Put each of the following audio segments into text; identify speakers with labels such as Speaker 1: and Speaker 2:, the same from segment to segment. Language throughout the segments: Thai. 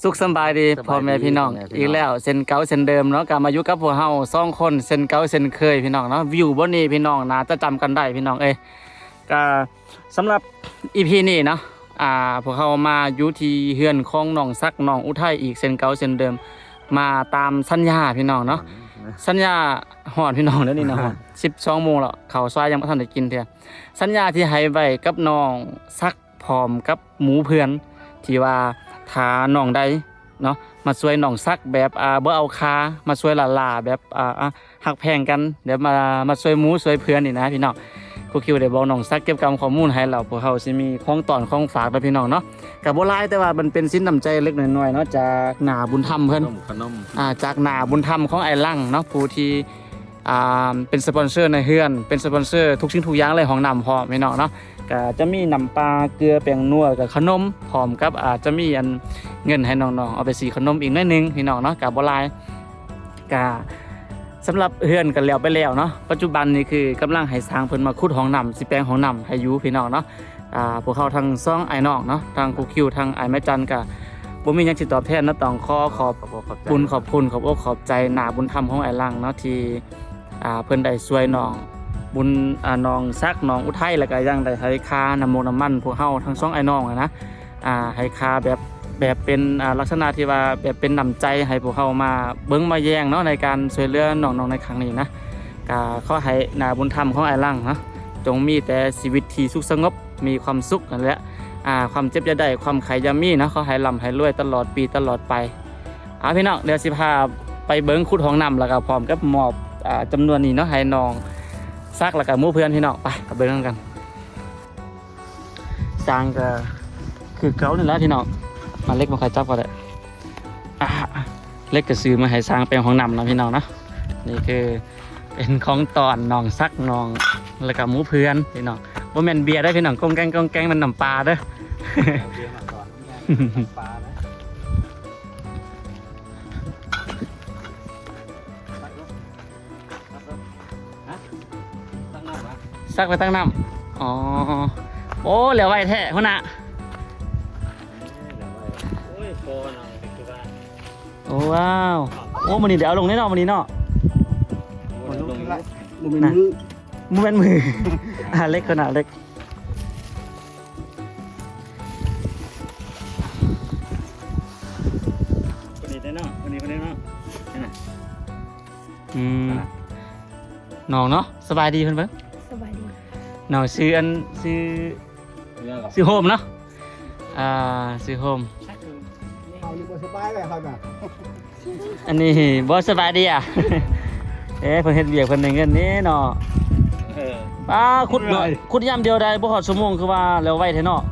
Speaker 1: สุขสำบายดี
Speaker 2: สบายดี
Speaker 1: พ่อแม่พี่น้อง
Speaker 2: พ่อแม่พี่น้อง
Speaker 1: อีกแล้วเส้นเก่าเส้นเดิมเนาะกลับมาอยู่กับพวกเฮาสองคนเส้นเก่าเส้นเคยพี่น้องเนาะวิวบนนี้พี่น้องน่าจะจำกันได้พี่น้องเอ้ยก็สำหรับอีพีนี้เนาะอ่าพวกเขามาอยู่ที่เฮือนของน้องซักน้องอุทัยอีกเส้นเก่าเส้นเดิม มาตามสัญญาพี่น้องเนาะ สัญญาหอนพี่น้องแล้วนี่นะหอน สิบสองโมงแล้วเขาวซอยยังไม่ทันได้กินเถอะสัญญาที่ให้ไว้กับน้องซักพร้อมกับหมูเพื่อนที่ว่า ทาน้องได้เนาะมาช่วยน้องซักแบบอ่าบ่เอาคามาช่วยละลาแบบอ่าอะหักแพงกันเดี๋ยวมามาช่วยหมูช่วยเพื่อนนี่นะพี่น้องกูคิวได้บอกน้องซักเก็บกำข้อมูลให้เราพวกเขาสิมีของตอนของฝากแล้วพี่น้องเนาะกับบ่หลายแต่ว่ามันเป็นสินน้ำใจเล็กน้อยๆเนาะจากหน้าบุญธรรมเพิ่น
Speaker 2: ขนมขนม
Speaker 1: อ่าจากหนาบุญธรรมของไอ้ลั่งเนาะผู้ที่อ่าเป็นสปอนเซอร์ในเฮือน เป็นสปอนเซอร์ทุกสิ่งทุกอย่างเลยของนำพร้อมพี่น้องเนาะ ก็จะมีน้ำปลาเกลือแป้งนัวกับขนมพร้อมกับอาจจะมีอันเงินให้น้องๆเอาไปสีขนมอีกหนิดนึงพี่น้องเนาะกับบหลายก็สำหรับเฮือนกันแล้วไปแล้วเนาะปัจจุบันนี่คือกำลังให้สร้างเพิ่นมาขุดห้องน้ำสิแปลงห้องน้ำให้อยู่พี่น้องเนาะอ่าพวกเขาทั้งซ่องไอ้น้องเนาะทางครูคิวทางไอ้แม่จันก็บ่มีหยังสิตอบแทนนะต้องขอขอบ
Speaker 2: ขอบคุณขอบใจ
Speaker 1: คุณขอบคุณขอบอกขอบใจหนาบุญธรรมของไอ้ลังเนาะที่อ่าเพิ่นได้ช่วยน้อง บุญอ่าน้องซักน้องอุทัยแล้วก็ยังได้ให้ค่าน้ำมน้ำมันพวกเฮาทั้งสองไอ้น้องอะนะอ่าให้ค่าแบบแบบเป็นอ่าลักษณะที่ว่าแบบเป็นน้ำใจให้พวกเฮามาเบิ่งมาแย่งเนาะในการช่วยเหลือน้องๆในครั้งนี้นะก็ขอให้นาบุญธรรมของไอ้ลังเนาะจงมีแต่ชีวิตที่สุขสงบมีความสุขนั่นแหละอ่าความเจ็บจะได้ความไขยามีนะขอให้ร่ำให้รวยตลอดปีตลอดไปเอาพี่น้องเดี๋ยวสิพาไปเบิ้งขุดห้องน้ำแล้วก็พร้อมกับมอบอ่าจำนวนนี้เนาะให้น้อง ซักแล้วก็หมู่เพื่อนพี่น้องไปเอาเบิ้งกันสร้างก็คือเก่านี่แหละพี่น้องมาเล็กมาใครจับก็ได้อ่าเล็กก็ซื้อมาให้สร้างเป็นห้องน้ำนะพี่น้องนะนี่คือเป็นของตอนน้องซักน้องแล้วก็หมู่เพื่อนพี่น้องว่าแม่นเบียร์ได้อพี่น้องกงแกงกงแกงมันน้ำปลาเด้อ ซักไปตั้งน้ำอ๋อ โอ้เหลือไว้แท้หัวหน้า
Speaker 2: โอ้ว้า
Speaker 1: ว โอ้มันนี่เดี๋ยวเอาลงแน่นอนมันนี่เนาะมือเป็นมือมือเป็นมืออ่าเล็กขนาดเล็ก
Speaker 2: คนนี้ได้เนาะคนนี้คนนี้เนาะนี่นะ
Speaker 1: อืมน้องเนาะสบายดีเพิ่นเพิ่น
Speaker 3: สบายดี
Speaker 1: น้องซื้ออันซื้อ
Speaker 2: เรื่องกับ
Speaker 1: ซื้อโฮมเนาะอ่าซื้อโฮม
Speaker 4: เอานี่บ่สบายเลยครับน่ะ
Speaker 1: อันนี้บ่สบายดีอะเอ๊ะเพิ่นเฮ็ดเวียกเพิ่นได้เงินนี่เนาะ
Speaker 2: เออ
Speaker 1: ป้าขุดเนาะขุดยามเดียวได้บ่ฮอดชั่วโมงคือว่าแล้วไว้แท้เนาะ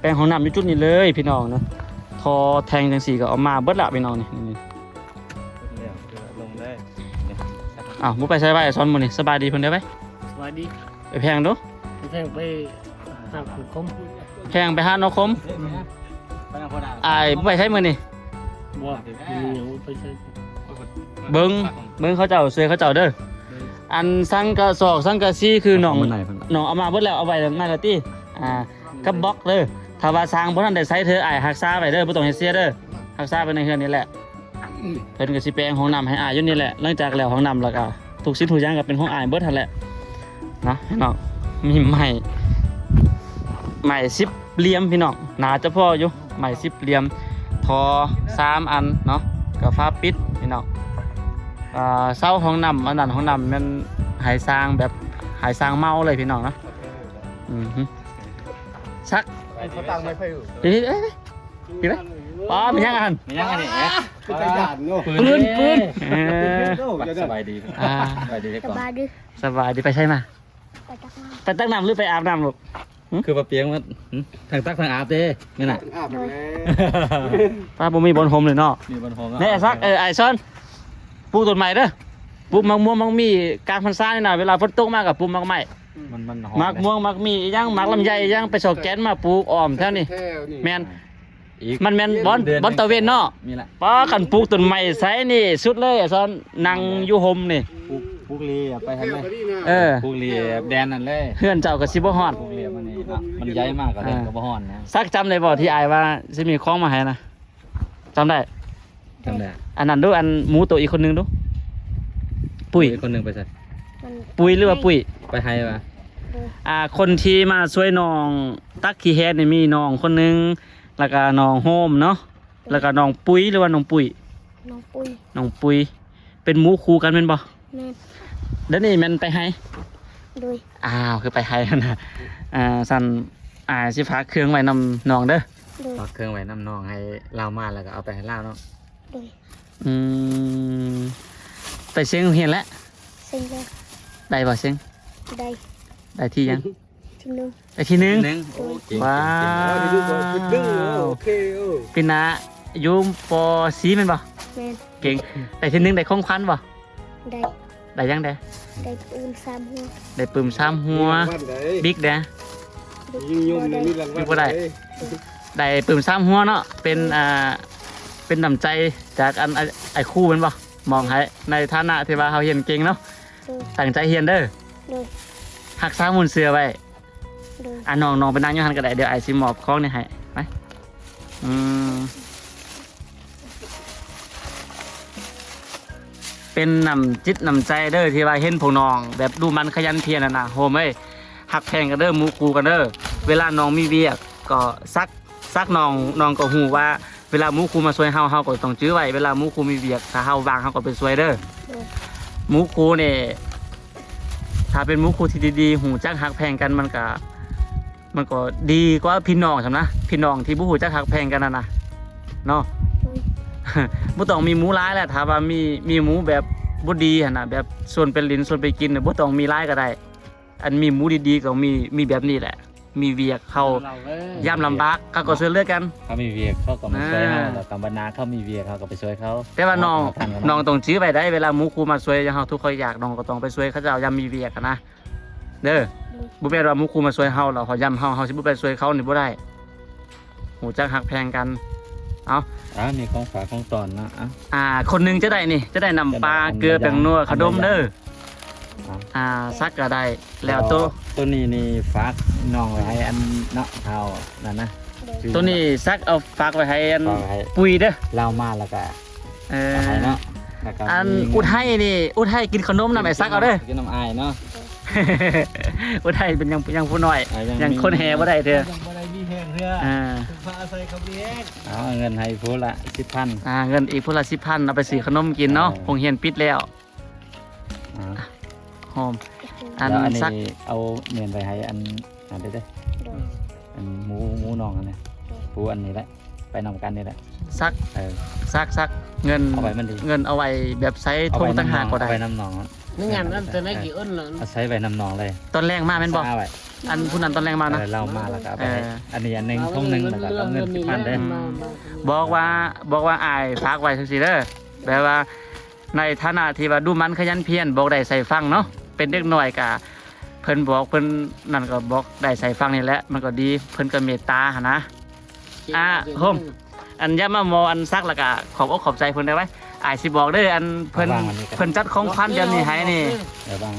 Speaker 1: แปลงของน้ำอยู่จุดนี้เลยพี่น้องเนาะทอแทงจังสีก็เอามาเบิดละพี่น้องนี่ อ้าวบ่ไปใช้ไว้ซ้อนมื้อนี่สบายดีเพิ่นได้ไหม
Speaker 3: สบายดี
Speaker 1: ไปแพงดู
Speaker 3: แทงไปทางผูกคม
Speaker 1: แพงไปหานกคม
Speaker 2: ไปนั่งคนอะ
Speaker 1: อายบ่ไปใช้มื้อนี่
Speaker 3: บ่เหนียวไปใช้
Speaker 1: เบิ่งเบิ่งเขาเจ้าสวยเขาเจ้าเด้ออันสังกะสอกสังกะสีคือน้อง
Speaker 2: มันไหนเพิ่น
Speaker 1: น้องเอามาเบิดแล้วเอาไว้นั่นละติอ่ากับบล็อกเด้อถ้าว่าสร้างบ่ทันได้ใช้เธออายรักษาไว้เด้อบ่ต้องเฮ็ดเสียเด้อรักษาไว้ในเฮือนนี่แหละ เพิ่นก็สิแปลงห้องน้ำให้อายอยู่นี่แหละหลังจากแล้วห้องน้ำแล้วก็ทุกสิ่งทุกอย่างก็เป็นของอายเบิดหั่นแหละนะพี่น้องมีไม้ไม้สิบเหลี่ยมพี่น้องน่าจะพออยู่ไม้สิบเหลี่ยมทอสามอันเนาะกับฟ้าปิดพี่น้องอ่าเสาห้องน้ำอันนั้นห้องน้ำมันหายสร้างแบบหายสร้างเมาเลยพี่น้องเนาะอือฮึชัก
Speaker 4: เขาตั้งไม่ค่อยอยู่
Speaker 1: เดี๋ยวเอ้ยพี่ไหมป้ามียังอัน
Speaker 2: มียังไงนี่ เอ๊ะ
Speaker 4: คือใจหยาดเนาะ
Speaker 1: ปืนปืนเออ
Speaker 2: สบายดี
Speaker 1: อ่า
Speaker 2: สบายดีได้
Speaker 3: ส
Speaker 2: ก่อน
Speaker 3: บายดี
Speaker 1: สบายดีไปใช่ไหม
Speaker 3: ไปตักน้
Speaker 1: ไปตั้งน้ำหรือไปอาบน้ำลูก
Speaker 2: คือปลาเปียงมันทางตักทางอาบเด้นี่น่ะ
Speaker 4: อาบแล้ว
Speaker 1: ป้าบ่มีบนโฮมเลยเนาะ
Speaker 2: มีบนหง
Speaker 1: แนี่ซักเออไอ้ซอนปลูกต้นไม้เด้อปลูกมักม่วงมักมีกลางพรรษานี่นะเวลาฝนตกมากับปลูกมักไม้
Speaker 2: มันมันหอ
Speaker 1: มักม่วงมักมีอีหยังมักลำไยอีหยังไปสอกแกนมาปลูกอ้อมแถวนี้
Speaker 4: แถวนี่
Speaker 1: แม่น
Speaker 2: อีก
Speaker 1: มันแม่นบอนบอนตะเวนเนาะ
Speaker 2: มีละ
Speaker 1: ป้าคันปลูกต้นไม้ไสนี่สุดเลยไอ้ซอนนั่งอยู่โฮมนี่
Speaker 2: ปุกปุกลีไป
Speaker 4: แถ
Speaker 2: ทาง
Speaker 4: ว
Speaker 2: ไหน
Speaker 4: ก็นี่นะ
Speaker 1: เออ
Speaker 2: ปุกลีแดนนั่นเลย
Speaker 1: เฮือนเจ้าก็สิบ่ฮอด
Speaker 2: ปุกลีมันนี่อะมันใหญ่มากก็เลยก็บ่ฮ้อนนะ
Speaker 1: ซักจำได้บ่ที่อายว่าสิมีของมาให้นะจำได้
Speaker 2: จำได้
Speaker 1: อันนั้นดูอันหมูตัวอีกคนนึงดู ปุ้ย
Speaker 2: อีกคนหนึงไปใส่
Speaker 3: มัน
Speaker 1: ปุ้ยหรือว่าปุ้ย
Speaker 2: ไปให้ป่ะ
Speaker 1: อ่าคนที่มาช่วยน้องตักขี้แฮดนี่มีน้องคนนึง แล้วก็น้องโฮมเนาะแล้วก็น้องปุ้ยหรือว่าน้องปุ้ย
Speaker 3: น้องปุ้ย
Speaker 1: น้องปุ้ยเป็นหมูคู่กันเป็นบ่
Speaker 3: แม่
Speaker 1: เดี๋ยวนี้แมันไปให้
Speaker 3: โดย
Speaker 1: อ้าวคือไปให้แล้วนะอ่าสั่นอ่าสิพาเครื่องไว้นำน้องเด้อ
Speaker 3: โดย
Speaker 1: ฝากเครื่องไว้นำน้องให้เล่ามาแล้วก็เอาไปให้เล่าเนาะ
Speaker 3: โดย
Speaker 1: อืมไปเชียงเฮียนแล้ว
Speaker 3: เซ็งเลย
Speaker 1: ได้บ่เชียง
Speaker 3: ได้
Speaker 1: ได้ที่ยัง
Speaker 3: ทีหนึง
Speaker 1: ได้ที่หนึง
Speaker 2: นึงโอ้เก่ง
Speaker 1: ว้า
Speaker 4: เอา
Speaker 1: ว
Speaker 4: ไปดูก่อนไปดึงโอเคเออ
Speaker 1: พี่นาอยู่ปอสีแมันบ่
Speaker 3: แม่น
Speaker 1: เก่งได้ที่หนึงได้ของขวัญบ่
Speaker 3: ได้
Speaker 1: ได้ยังได้
Speaker 3: ได้ปืนสามหัว
Speaker 1: ได้ปืมซ้ำหัว
Speaker 4: รางวัลไหน
Speaker 1: บิ๊กเด้อ
Speaker 4: ยิงยมเนี่ยมีรางวัล
Speaker 1: บ่ได้ได้ปืมซ้ำหัวเนาะเป็นอ่าเป็นน้ำใจจากอันไอ้ไอ้ครู่แมันบ่มองให้ในฐานะที่ว่าเฮาเรียนเก่งเนาะ
Speaker 3: โดย
Speaker 1: ตั้งใจเรียนเด้อ
Speaker 3: โดย
Speaker 1: รักษามุนเสือไว้
Speaker 3: โดย
Speaker 1: อะน้องน้องไปนั่งอยู่หันก็ได้เดี๋ยวไอ้สิมอบของนี่ให้ไปอืมเป็นนำจิตนำใจเด้อที่ว่าเห็นพวกน้อง แบบดูมันขยันเพียรนะนะโฮมเอ้ยหักแพงกันเด้อมูคูกันเด้อเวลาน้องมีเวียกก็ซักซักน้องน้องก็หูว่าเวลามูคูมาช่วยเฮาเฮาก็ต้องจื้อไว้เวลามูคูมีเวียกถ้าเฮาวางเฮาก็ไปช่วยเด้อมูคูเนี่ยถ้าเป็นมูคูที่ดีๆหูจักหักแพงกันมันก็ มันก็ดีกว่าพี่น้องสำนะพี่น้องที่ผู้หูจักหักแพงกันนะนะเนาะ
Speaker 3: โดย
Speaker 1: บ่ต้องมีหมูร้ายแหละถ้าว่ามีมีหมูแบบบ่ดีหั่นน่ะแบบส่วนเป็นลิ้นส่วนไปกินน่ะบ่ต้องมีร้ายก็ได้ อันมีหมูดีๆก็มีมีแบบนี้แหละ มีเวียกเข้า
Speaker 3: เราเลย
Speaker 1: ย่ำลำบากเขาก็ช่วยเหลือกัน
Speaker 2: เขามีเวียกเขาก็มาช่วย
Speaker 1: อ่า
Speaker 2: เขาแล้วกับบรรณาเขามีเวียกเขาก็ไปช่วยเขา
Speaker 1: แต่ว่าน้อง
Speaker 2: เขก็ทำกั
Speaker 1: น้องต้องจื้อไว้ได้เวลาหมูครูมาช่วยอย่างเฮาทุกคนอยากน้องก็ต้องไปช่วยเขาเจ้าย่ำมีเวียกอะนะเด้อ บ่แม่นว่าหมูครูมาช่วยเฮาแล้วเขาย่ำเฮาเฮาสิบ่ไปช่วยเขานี่บ่ได้หูจักหักแพงกัน
Speaker 2: อ่ามีของฝากของตอนนะอะ
Speaker 1: อ่า คนหนึงจะได้นี่ จะได้นำปลา
Speaker 2: จะได้อัน
Speaker 1: เกลือแป้งนัว
Speaker 2: อัน
Speaker 1: ขนมเด้อ
Speaker 2: อะ
Speaker 1: อ่าซักก็ได้แล้วตัว
Speaker 2: ตัวนี้นี่ฝากน้องไว้ให้อันเนาะเท่านั่นนะ
Speaker 3: โดย
Speaker 1: ตัวนี้ซักเอาฝากไว้ให้อัน
Speaker 2: ฝากไว้ให้
Speaker 1: ปุยเด้อ
Speaker 2: เล่ามาแล้วก็
Speaker 1: เออ
Speaker 2: ฝากให้เนาะแล้วก็
Speaker 1: อัน
Speaker 2: มี
Speaker 1: อุทัยนี่ อุทัยกินขนมนำไอ้ซักเอาเด้อ
Speaker 2: กินน้ำอายเนาะ
Speaker 1: อุทัยเป็นยังยังผู้น้อย
Speaker 2: อะยัง
Speaker 1: ยัง
Speaker 2: มี
Speaker 1: คนแห่บ่ได้เด้อ
Speaker 4: ยังบ่ได้มีแห้งเรือ
Speaker 1: อ่า
Speaker 4: พาใส่เขาเบี้ย
Speaker 2: เอาเงินให้พูละสิบพัน
Speaker 1: อ่าเงินอีกพุ่นละสิพันเอาไปซื้อขนมกินเนาะ
Speaker 2: เออ
Speaker 1: คงเฮียนปิดแล้วหอม อัน
Speaker 2: แล้วอัน
Speaker 1: ซัก
Speaker 2: นี้เอาเงินไปให้อันอันเด้อเด้อ
Speaker 3: โดย
Speaker 2: อันหมูหมูน้องอันเนี้ยปูอันนี้แหละไปนำกันนี่แหละ
Speaker 1: ซัก
Speaker 2: เออ
Speaker 1: ซักซักเงิน
Speaker 2: เอาไว้มันดี
Speaker 1: เงินเอาไว้แบบใช้ทงต่างหากก็ได้
Speaker 2: เอาไปน้ำหนอง
Speaker 3: นี่งานนั่นจะได้กี่อ้นเหรอ
Speaker 2: เอาใช้ไปน้ำหนองเลย
Speaker 1: ตอนแรกมาแม่นบอก
Speaker 2: ซ่าไว้
Speaker 1: อันผู้นั้นตอนแรกมานะ
Speaker 2: เออเล่ามาแล้วก็เอาไปให้
Speaker 1: เออ
Speaker 2: อันนี้อันหนึ่งทุ่งหนึ่งแล้วก็เอาเงินสิบพันเด้อ
Speaker 1: บอกว่าบอกว่าอายฝากไว้จังซี่เด้อแปลว่าในฐานะที่ว่าดูมันขยันเพียรบอกได้ใส่ฟังเนาะเป็นเด็กน้อยกะเพิ่นบอกเพิ่นนั่นก็บอกได้ใส่ฟังนี่แหละมันก็ดีเพิ่นก็เมตตาหนนะ อ่าโฮมอันย่ามามออันซักแล้วก็ขอบอกขอบใจเพิ่นได้ไว้ อายสิบอกเด้ออันเพิ่น
Speaker 2: วางวันนี้กัน
Speaker 1: เพิ่นจัดของขวัญแบบนี้ให้นี่
Speaker 2: เดี๋ยวบาง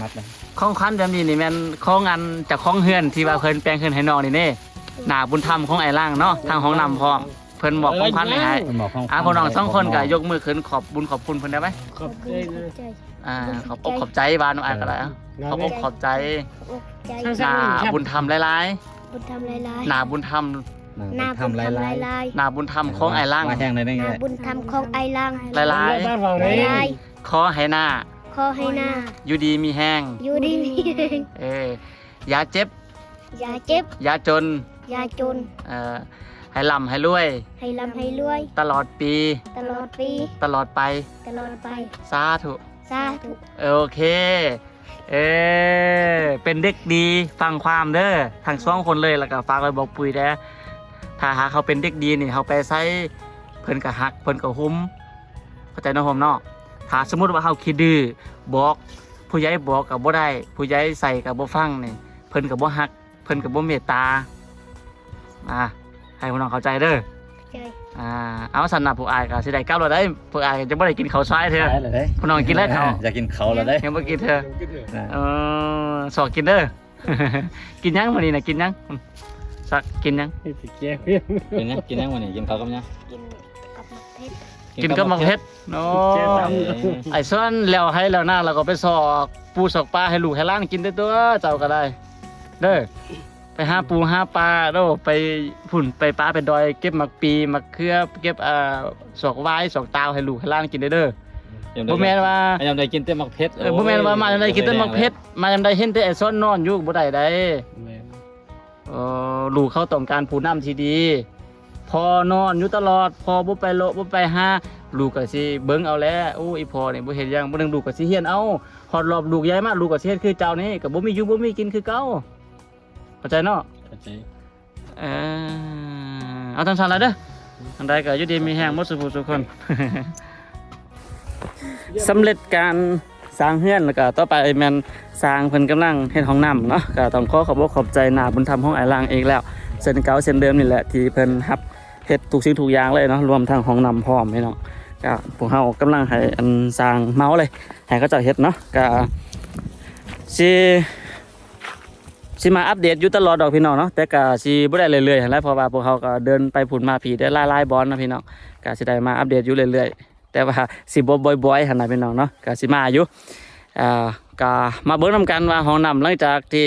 Speaker 2: มัดเลย
Speaker 1: ของขวัญแบบนี้นี่แม่นของอันจากของเฮือนที่ว่าเพิ่นแปลงเฮือนให้น้องนี่เน่หน้าบุญธรรมของไอ้ล่างเนาะทางห้องน้ำพร้อมเพิ่นบอกของขวัญให้ให้
Speaker 2: คุณหมอของ
Speaker 1: อ่าพวกน้องสองคนก็ยกมือขึ้นขอบบุญขอบคุณเพิ่นได้ไหม
Speaker 3: ขอบใจเลย
Speaker 1: อ่าขอบอกขอบใจบ้านน้องอายก็ได้อะขอบอกขอบใจ
Speaker 3: อกใจ
Speaker 1: หน้าบุญธรรมหลาย
Speaker 3: บุญทำลายลาย
Speaker 1: ๆหน้าบุญธรรม
Speaker 3: ห น้าบุญ
Speaker 2: ทำลาย
Speaker 3: ทำ
Speaker 2: ลา
Speaker 3: ลายยลาย
Speaker 1: หน้าบุญธรรมของไอ้ล่าง
Speaker 2: มาแห้งเลยได้
Speaker 3: ห
Speaker 2: ไง
Speaker 3: น้าบุญทำของไอ้ล่าง
Speaker 1: หลาย
Speaker 3: ลายลาย
Speaker 1: ๆขอให้หน้า
Speaker 3: ขอให้หน้า
Speaker 1: อยู่ดีมีแห้ง
Speaker 3: อยู่ดีมีแรง
Speaker 1: เอออย่าเจ็บ
Speaker 3: อย่าเจ็บ
Speaker 1: อย่าจน
Speaker 3: อย่าจน
Speaker 1: เอ่อให้ร่ำให้รวย
Speaker 3: ให้ร่ำให้รวย
Speaker 1: ตลอดปี
Speaker 3: ตลอดปี
Speaker 1: ตลอดไป
Speaker 3: ตลอดไป
Speaker 1: สาธุ
Speaker 3: สาธุ
Speaker 1: โอเค เออเป็นเด็กดี ฟังความเด้อ ทั้งสองคนเลยแล้วก็ฝากไว้บอกปุ๋ยเด้อ ถ้าหาเขาเป็นเด็กดีนี่เขาไปใส่เพิ่นก็ฮักเพิ่นก็หุ้มเข้าใจเนาะผมเนาะถ้าสมมุติว่าเขาคิดดื้อบอกผู้ใหญ่บอกกับบ่ได้ ผู้ใหญ่ใส่กับบ่ฟังนี่เพิ่นก็บ่ฮัก เพิ่นก็บ่เมตตาอ่าให้พี่น้องเข้าใจเด้อ
Speaker 3: ใจ
Speaker 1: อ่าเอาสนับผู้อายก็สิได้กลับแล้วได้ผู้อายก็จะบ่ได้กินข้าวซอยเถอะ
Speaker 2: ใช่เลยเด้
Speaker 1: พี่น้องกินแล้วเขา
Speaker 2: อยากกินเขาแล้วเด้
Speaker 1: ยังบ่กินเถอะ
Speaker 2: นะ
Speaker 1: เออสอกกินเด้อกินยังวันนี้นะกินยัง สักกินยัง
Speaker 4: ให้ไปแก้เพี้ยน
Speaker 2: กินยังกินยังวันนี้กินข้าวกับยัง
Speaker 3: กินกับมะเขือ
Speaker 1: กินกับมักเพชรโอ้
Speaker 4: แก้ตาม
Speaker 1: ไอ้ส่วนแล้วให้แล้วหน้าเราก็ไปสอกปูสอกปลาให้ลูกให้หล้านกินได้ตัวเจ้าก็ได้ เด้อไปหาปูหาปลาโดไปผุ่นไปปลาไปดอย เก็บมักปีมักเขือเก็บเอ่อสอกไว้สอกตาวให้ลูกให้หล้านกินได้เด้อบ่แม่นว่า
Speaker 2: ยำได้กินเต้มักเพชร
Speaker 1: เออบ่แม่นว่ามาจำได้กินแต่มักเพชรมาจำได้เห็นแต่ไอ้ซ้อนนอนอยู่บ่ได้ได้
Speaker 4: แม่น
Speaker 1: เออลูกเขาต้องการผู้นำที่ดี พอนอนอยู่ตลอด พอบ่ไปโลบ่ไปหาลูกก็สิเบิ่งเอาแหล้วโอ้อีพ่อนี่บ่เฮ็ดหยังบ่นึงลูกก็สิเฮียนเอาฮอดรอบลูกใหญ่มาลูกก็สิเฮ็ดคือเจ้านี่ก็บ่มีอยู่บ่มีกินคือเก่าเข้าใจเนาะ
Speaker 2: เข้าใจ
Speaker 1: เออเอาทำสันละเด้อทันใดก็อยู่ดีมีแฮงหมดสุขสุขคน สำเร็จการ สร้างเฮือนแล้วก็ต่อไปแมนสร้างเพิ่นกำลังเฮ็ดห้องน้ำเนาะก็ต้องขอขอบอกขอบใจหนาบุญธรรมห้องไอลางเองแล้วเส้นเก่าเส้นเดิมนี่แหละที่เพิ่นรับเฮ็ดทุกสิ่งทุกอย่างเลยเนาะรวมทั้งห้องน้ำพร้อมพี่น้องก็พวกเฮากำลังให้อันสร้างเมาเลยให้เขาเจ้าเฮ็ดเนาะก็สิสิมาอัปเดตอยู่ตลอดดอกพี่น้องเนาะแต่ก็สิบ่ได้เรื่อยๆหั่นแหละเพราะว่าพวกเขาก็เดินไปผุนมาผีได้หลายๆบอลนะพี่น้องก็สิได้มาอัปเดตอยู่เรื่อยๆ แต่ว่าสิบ่บ่อยๆหั่นน่ะพี่น้องเนาะก็สิมาอยู่อ่าก็มาเบิ่งนํกันว่าห้องน้ำหลังจากที่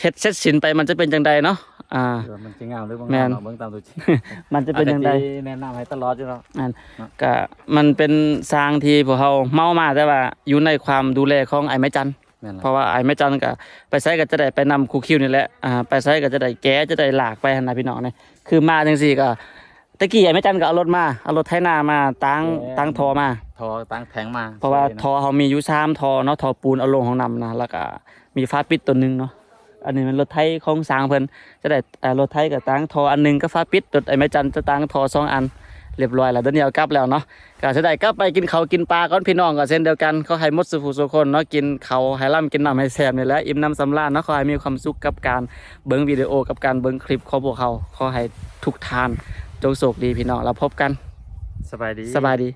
Speaker 1: เฮ็ดเสร็จสิ้นไปมันจะเป็นจังใดเนาะอ่า
Speaker 2: มันจะงามหรือบ่
Speaker 1: แม่
Speaker 2: งาม
Speaker 1: น
Speaker 2: เราเบิ่งตามตัวจริง
Speaker 1: มันจะเป็นจังใด
Speaker 2: อาจจะแนะนำให้ตลอดอยู่เนาะ
Speaker 1: ก็มันเป็นสร้างที่พวกเราเมามาแต่ว่าอยู่ในความดูแลของไอ้ไม้จันทร์
Speaker 2: แม่น
Speaker 1: เพ
Speaker 2: ล่ะ
Speaker 1: ราะว่าไอ้ไม้จันทร์ก็ไปไสก็จะได้ไปนำครูคิวนี่แหละอ่าไปไสก็จะได้แก้จะได้ลากไปหั่นน่ะพี่น้องนี่คือมาจังซี่ก็ ตะกี้ไอ้ไม้จันทร์ก็เอารถมาเอารถไถนามาตั้งตั้งทอมา
Speaker 2: ทอตั้งแทงมา
Speaker 1: เพราะว่า
Speaker 2: สยน
Speaker 1: ทอเขามีอยู่สามทอเนาะทอปูนเอาลงของนำนะแล้วก็มีฟ้าปิดตัวหนึงเนาะอันนี้มันรถไทยของสร้างเพิ่นจะได้เอ่อรถไทยกับตั้งทออันหนึงก็ฟ้าปิดรถไอ้แม่จันจะตั้งทอสองอัน เรียบร้อยแล้วเดี๋ยวนี้เอากลับแล้วเนาะก็จะได้กลับไปกินเขาวกินปลาก่อนพี่น้องก็เช่นเดียวกันเขาให้หมดสุขสุขคนเนาะกินเขาวให้ร่ำกินน้ำให้แซ่บนี่แหละอิ่มน้ำสำราญเนาะขอให้มีความสุขกับการเบิ่งวิดีโอกับการเบิ่งคลิปของพวกเขาขอให้ทุกทาน จงโชคดีพี่น้องแล้วพบกัน
Speaker 2: สบายดี
Speaker 1: สบายดี